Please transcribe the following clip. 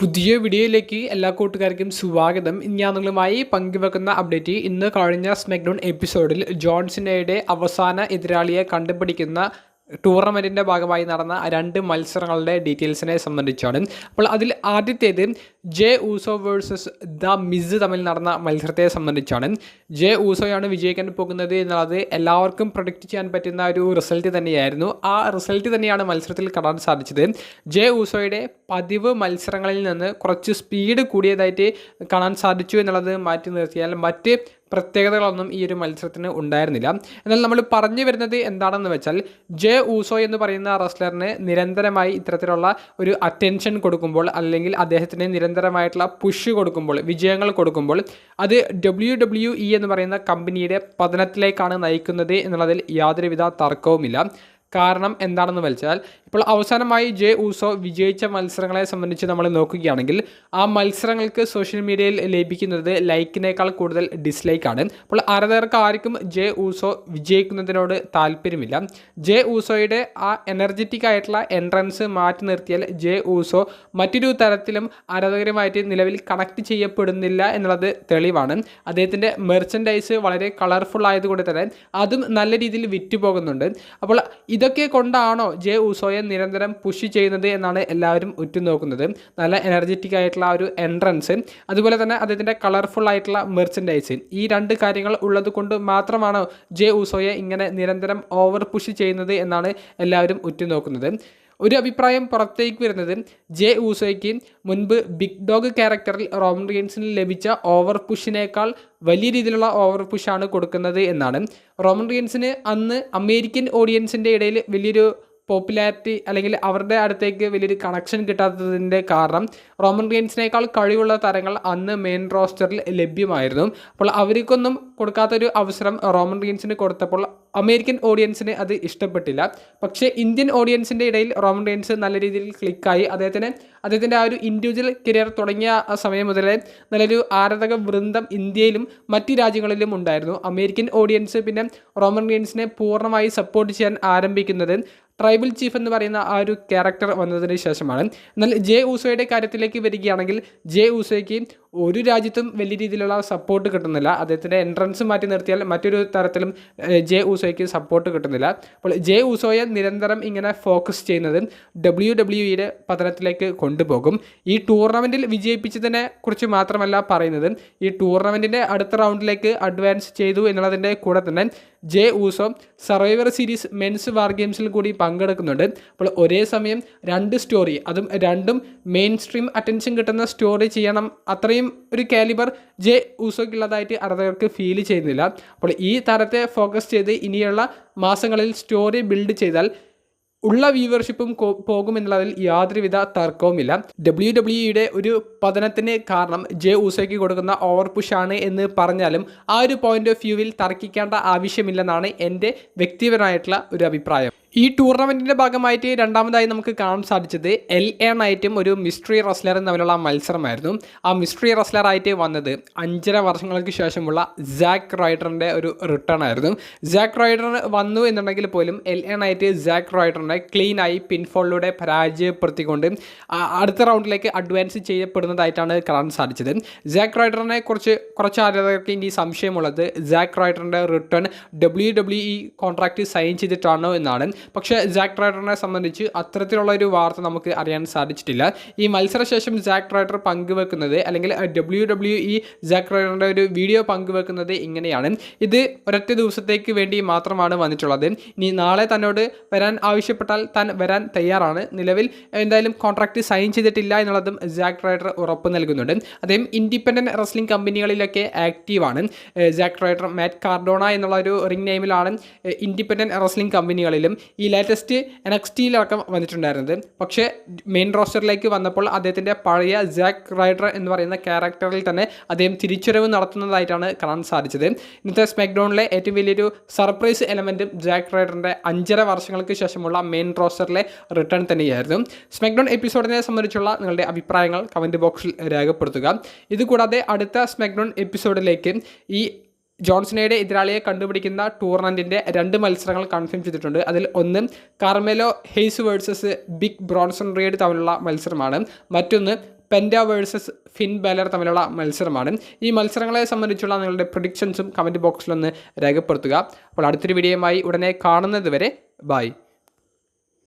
പുതിയ വീഡിയോയിലേക്ക് എല്ലാ കൂട്ടുകാർക്കും സ്വാഗതം. ഞാൻ നിങ്ങളുമായി പങ്കുവെക്കുന്ന അപ്ഡേറ്റ് ഇന്ന് കഴിഞ്ഞ സ്മെക്ഡൗൺ എപ്പിസോഡിൽ ജോൺസിനയുടെ അവസാന എതിരാളിയെ കണ്ടുപിടിക്കുന്ന ടൂർണമെന്റിന്റെ ഭാഗമായി നടന്ന രണ്ട് മത്സരങ്ങളുടെ ഡീറ്റെയിൽസിനെ സംബന്ധിച്ചാണ്. അപ്പോൾ അതിൽ ആദ്യത്തേത് Jey Uso versus the Miz തമ്മിൽ നടന്ന മത്സരത്തെ സംബന്ധിച്ചാണ്. ജെ ഊസോയാണ് വിജയിക്കാൻ പോകുന്നത് എന്നുള്ളത് എല്ലാവർക്കും പ്രൊഡിക്റ്റ് ചെയ്യാൻ പറ്റുന്ന ഒരു റിസൾട്ട് തന്നെയായിരുന്നു. ആ റിസൾട്ട് തന്നെയാണ് മത്സരത്തിൽ കാണാൻ സാധിച്ചത്. ജെ ഊസോയുടെ പതിവ് മത്സരങ്ങളിൽ നിന്ന് കുറച്ച് സ്പീഡ് കൂടിയതായിട്ട് കാണാൻ സാധിച്ചു എന്നുള്ളത് മാറ്റി നിർത്തിയാൽ മറ്റ് പ്രത്യേകതകളൊന്നും ഈ ഒരു മത്സരത്തിന് ഉണ്ടായിരുന്നില്ല. എന്നാൽ നമ്മൾ പറഞ്ഞു വരുന്നത് എന്താണെന്ന് വെച്ചാൽ ജെ ഊസോ എന്ന് പറയുന്ന റെസ്ലറിന് നിരന്തരമായി ഇത്തരത്തിലുള്ള ഒരു അറ്റൻഷൻ കൊടുക്കുമ്പോൾ അല്ലെങ്കിൽ അദ്ദേഹത്തിന് നിരന്തരമായിട്ടുള്ള പുഷ് കൊടുക്കുമ്പോൾ വിജയങ്ങൾ കൊടുക്കുമ്പോൾ അത് ഡബ്ല്യു ഡബ്ല്യു ഇ എന്ന് പറയുന്ന കമ്പനിയുടെ പതനത്തിലേക്കാണ് നയിക്കുന്നത് എന്നുള്ളതിൽ യാതൊരുവിധ തർക്കവുമില്ല. കാരണം എന്താണെന്ന് വെച്ചാൽ ഇപ്പോൾ അവസാനമായി ജെ ഊസോ വിജയിച്ച മത്സരങ്ങളെ സംബന്ധിച്ച് നമ്മൾ നോക്കുകയാണെങ്കിൽ ആ മത്സരങ്ങൾക്ക് സോഷ്യൽ മീഡിയയിൽ ലഭിക്കുന്നത് ലൈക്കിനേക്കാൾ കൂടുതൽ ഡിസ്ലൈക്കാണ്. അപ്പോൾ ആരാധകർക്ക് ആർക്കും ജെ ഊസോ വിജയിക്കുന്നതിനോട് താല്പര്യമില്ല. ജെ ഊസോയുടെ ആ എനർജറ്റിക് ആയിട്ടുള്ള എൻട്രൻസ് മാറ്റി നിർത്തിയാൽ ജെ ഊസോ മറ്റൊരു തരത്തിലും ആരാധകരുമായിട്ട് നിലവിൽ കണക്ട് ചെയ്യപ്പെടുന്നില്ല എന്നുള്ളത് തെളിവാണ്. അദ്ദേഹത്തിന്റെ മെർച്ചൻഡൈസ് വളരെ കളർഫുൾ ആയതുകൊണ്ട് തന്നെ അതും നല്ല രീതിയിൽ വിറ്റുപോകുന്നുണ്ട്. അപ്പോൾ ഇതൊക്കെ കൊണ്ടാണോ ജെ ഉസോയെ നിരന്തരം പുഷ് ചെയ്യുന്നത് എന്നാണ് എല്ലാവരും ഉറ്റുനോക്കുന്നത്? നല്ല എനർജറ്റിക് ആയിട്ടുള്ള ഒരു എൻട്രൻസ് അതുപോലെ തന്നെ അദ്ദേഹത്തിന്റെ കളർഫുൾ ആയിട്ടുള്ള മെർച്ചൻഡൈസ് ഈ രണ്ട് കാര്യങ്ങൾ ഉള്ളത് കൊണ്ട് മാത്രമാണോ ജെ ഉസോയെ ഇങ്ങനെ നിരന്തരം ഓവർ പുഷ് ചെയ്യുന്നത് എന്നാണ് എല്ലാവരും ഉറ്റുനോക്കുന്നത്? ഒരു അഭിപ്രായം പുറത്തേക്ക് വരുന്നത് ജെ ഊസോയ്ക്ക് മുൻപ് ബിഗ് ഡോഗ് ക്യാരക്ടറിൽ റോമൻ റീൻസിന് ലഭിച്ച ഓവർ പുഷിനേക്കാൾ വലിയ രീതിയിലുള്ള ഓവർ പുഷാണ് കൊടുക്കുന്നത് എന്നാണ്. റോമൻ റീൻസിന് അന്ന് അമേരിക്കൻ ഓഡിയൻസിന്റെ ഇടയിൽ വലിയൊരു പോപ്പുലാരിറ്റി അല്ലെങ്കിൽ അവരുടെ അടുത്തേക്ക് വലിയൊരു കണക്ഷൻ കിട്ടാത്തതിന്റെ കാരണം റോമൻ റീൻസിനേക്കാൾ കഴിവുള്ള താരങ്ങൾ അന്ന് മെയിൻ റോസ്റ്ററിൽ ലഭ്യമായിരുന്നു. അപ്പോൾ അവർക്കൊന്നും കൊടുക്കാത്തൊരു അവസരം റോമൻ റീൻസിന് കൊടുത്തപ്പോൾ അമേരിക്കൻ ഓഡിയൻസിന് അത് ഇഷ്ടപ്പെട്ടില്ല. പക്ഷേ ഇന്ത്യൻ ഓഡിയൻസിന്റെ ഇടയിൽ റോമൻ റീൻസ് നല്ല രീതിയിൽ ക്ലിക്കായി അദ്ദേഹത്തിന് അദ്ദേഹത്തിന്റെ ആ ഒരു ഇൻഡിവിജ്വൽ കരിയർ തുടങ്ങിയ സമയം മുതലേ നല്ലൊരു ആരാധക വൃന്ദം ഇന്ത്യയിലും മറ്റ് രാജ്യങ്ങളിലും ഉണ്ടായിരുന്നു. അമേരിക്കൻ ഓഡിയൻസ് പിന്നെ റോമൻ റീൻസിനെ പൂർണമായി സപ്പോർട്ട് ചെയ്യാൻ ആരംഭിക്കുന്നത് ട്രൈബൽ ചീഫ് എന്ന് പറയുന്ന ആ ഒരു ക്യാരക്ടർ വന്നതിന് ശേഷമാണ്. എന്നാൽ ജെ ഊസോയുടെ കാര്യത്തിലേക്ക് വരികയാണെങ്കിൽ ജെ ഊസോയ്ക്ക് ഒരു രാജ്യത്തും വലിയ രീതിയിലുള്ള സപ്പോർട്ട് കിട്ടുന്നില്ല. അദ്ദേഹത്തിന്റെ എൻട്രൻസ് മാറ്റി നിർത്തിയാൽ മറ്റൊരു തരത്തിലും ജെ ഊസോയ്ക്ക് സപ്പോർട്ട് കിട്ടുന്നില്ല. അപ്പോൾ ജെ ഊസോയെ നിരന്തരം ഇങ്ങനെ ഫോക്കസ് ചെയ്യുന്നത് ഡബ്ല്യു ഡബ്ല്യു ഇയുടെ പതനത്തിലേക്ക് കൊണ്ടുപോകും. ഈ ടൂർണമെന്റിൽ വിജയിപ്പിച്ചതിനെ കുറിച്ച് മാത്രമല്ല പറയുന്നത് ഈ ടൂർണമെന്റിന്റെ അടുത്ത റൗണ്ടിലേക്ക് അഡ്വാൻസ് ചെയ്തു എന്നുള്ളതിന്റെ കൂടെ തന്നെ Jey Uso Survivor Series men's war ഗെയിംസിൽ കൂടി പങ്കെടുക്കുന്നുണ്ട്. അപ്പോൾ ഒരേ സമയം രണ്ട് സ്റ്റോറി അതും രണ്ടും മെയിൻ സ്ട്രീം അറ്റൻഷൻ കിട്ടുന്ന സ്റ്റോറി ചെയ്യണം അത്രയും ഒരു കാലിബർ ജെ ഉസോക്കുള്ളതായിട്ട് ആരാധകർക്ക് ഫീൽ ചെയ്യുന്നില്ല. അപ്പോൾ ഈ താരത്തെ ഫോക്കസ് ചെയ്ത് ഇനിയുള്ള മാസങ്ങളിൽ സ്റ്റോറി ബിൽഡ് ചെയ്താൽ ഉള്ള വ്യൂവർഷിപ്പും പോകുമെന്നുള്ളതിൽ യാതൊരുവിധ തർക്കവുമില്ല. ഡബ്ല്യു ഡബ്ല്യുയുടെ ഒരു പതനത്തിന് കാരണം ജെ ഊസോയ്ക്ക് കൊടുക്കുന്ന ഓവർ പുഷാണ് എന്ന് പറഞ്ഞാലും ആ ഒരു പോയിന്റ് ഓഫ് വ്യൂവിൽ തർക്കിക്കേണ്ട ആവശ്യമില്ലെന്നാണ് എന്റെ വ്യക്തിപരമായിട്ടുള്ള ഒരു അഭിപ്രായം. ഈ ടൂർണമെന്റിന്റെ ഭാഗമായിട്ട് രണ്ടാമതായി നമുക്ക് കാണാൻ സാധിച്ചത് എൽ എ നൈറ്റും ഒരു മിസ്റ്ററി റസ്ലറും തമ്മിലുള്ള മത്സരമായിരുന്നു. ആ മിസ്റ്ററി റസ്ലറായിട്ട് വന്നത് അഞ്ചര വർഷങ്ങൾക്ക് ശേഷമുള്ള ജാക്ക് റൈഡറിന്റെ ഒരു റിട്ടേൺ ആയിരുന്നു. ജാക്ക് റൈഡർ വന്നു എന്നുണ്ടെങ്കിൽ പോലും എൽ എ നൈറ്റ് ജാക്ക് റൈഡറിനെ ക്ലീനായി പിൻഫോളിലൂടെ പരാജയപ്പെടുത്തിക്കൊണ്ട് അടുത്ത റൗണ്ടിലേക്ക് അഡ്വാൻസ് ചെയ്യപ്പെടുന്നതായിട്ടാണ് കാണാൻ സാധിച്ചത്. ജാക്ക് റൈഡറിനെ കുറിച്ച് കുറച്ച് ആരാധകർക്ക് ഇനി സംശയമുള്ളത് Jack റൈഡറിന്റെ return W W E contract sign ചെയ്തിട്ടാണോ എന്നാണ്. പക്ഷേ ജാക്ക് റൈഡറിനെ സംബന്ധിച്ച് അത്തരത്തിലുള്ള ഒരു വാർത്ത നമുക്ക് അറിയാൻ സാധിച്ചിട്ടില്ല. ഈ മത്സരശേഷം ജാക്ക് റൈഡർ പങ്കുവെക്കുന്നത് അല്ലെങ്കിൽ ഡബ്ല്യു ഡബ്ല്യു ഇ ജാക്ക് റൈഡറിന്റെ ഒരു വീഡിയോ പങ്കുവെക്കുന്നത് ഇങ്ങനെയാണ്. ഇത് ഒരൊറ്റ ദിവസത്തേക്ക് വേണ്ടി മാത്രമാണ് വന്നിട്ടുള്ളത്. ഇനി നാളെ തന്നോട് വരാൻ ആവശ്യപ്പെട്ടാൽ താൻ വരാൻ തയ്യാറാണ്. നിലവിൽ എന്തായാലും കോൺട്രാക്റ്റ് സൈൻ ചെയ്തിട്ടില്ല എന്നുള്ളതും ജാക്ക് റൈഡർ ഉറപ്പ് നൽകുന്നുണ്ട്. അദ്ദേഹം ഇൻഡിപെൻഡന്റ് റെസ്ലിംഗ് കമ്പനികളിലൊക്കെ ആക്റ്റീവാണ് ജാക്ക് റൈഡർ മാറ്റ് കാർഡോണ എന്നുള്ള ഒരു റിംഗ് നെയിമിലാണ് ഇൻഡിപെൻഡന്റ് റെസ്ലിംഗ് കമ്പനികളിലും ഈ ലേറ്റസ്റ്റ് എനക്സ്റ്റിയിലടക്കം വന്നിട്ടുണ്ടായിരുന്നത്. പക്ഷേ മെയിൻ റോസ്റ്ററിലേക്ക് വന്നപ്പോൾ അദ്ദേഹത്തിന്റെ പഴയ ജാക്ക് റൈഡർ എന്ന് പറയുന്ന ക്യാരക്ടറിൽ തന്നെ അദ്ദേഹം തിരിച്ചുവരവ് നടത്തുന്നതായിട്ടാണ് കാണാൻ സാധിച്ചത്. ഇന്നത്തെ സ്മാക്ഡൗണിലെ ഏറ്റവും വലിയൊരു സർപ്രൈസ് എലമെന്റും ജാക്ക് റൈഡറിന്റെ അഞ്ചര വർഷങ്ങൾക്ക് ശേഷമുള്ള മെയിൻ റോസ്റ്ററിലെ റിട്ടേൺ തന്നെയായിരുന്നു. സ്മാക്ഡൗൺ എപ്പിസോഡിനെ സംബന്ധിച്ചുള്ള നിങ്ങളുടെ അഭിപ്രായങ്ങൾ കമന്റ് ബോക്സിൽ രേഖപ്പെടുത്തുക. ഇതുകൂടാതെ അടുത്ത സ്മാക്ഡൗൺ എപ്പിസോഡിലേക്ക് ഈ ജോൺസണയുടെ എതിരാളിയെ കണ്ടുപിടിക്കുന്ന ടൂർണമെന്റിന്റെ രണ്ട് മത്സരങ്ങൾ കൺഫേം ചെയ്തിട്ടുണ്ട്. അതിൽ ഒന്ന് Carmelo Hayes versus big Bronson Reed തമ്മിലുള്ള മത്സരമാണ്. മറ്റൊന്ന് പെൻഡ വേഴ്സസ് ഫിൻ ബാലർ തമ്മിലുള്ള മത്സരമാണ്. ഈ മത്സരങ്ങളെ സംബന്ധിച്ചുള്ള നിങ്ങളുടെ പ്രൊഡിക്ഷൻസും കമന്റ് ബോക്സിലൊന്ന് രേഖപ്പെടുത്തുക. അപ്പോൾ അടുത്തൊരു വീഡിയോയുമായി ഉടനെ കാണുന്നത് വരെ ബൈ